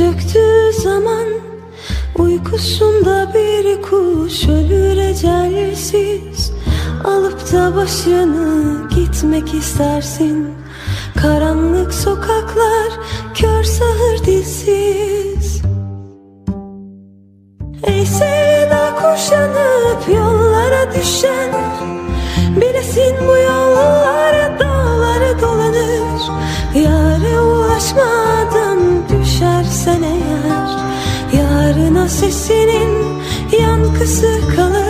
çöktüğü zaman. Uykusunda bir kuş ölür ecelsiz Alıp da başını gitmek istersin. Karanlık sokaklar kör sahır dilsiz. Ey sevda kuşanıp yollara düşen Bilesin bu yollar sesinin yankısı kalır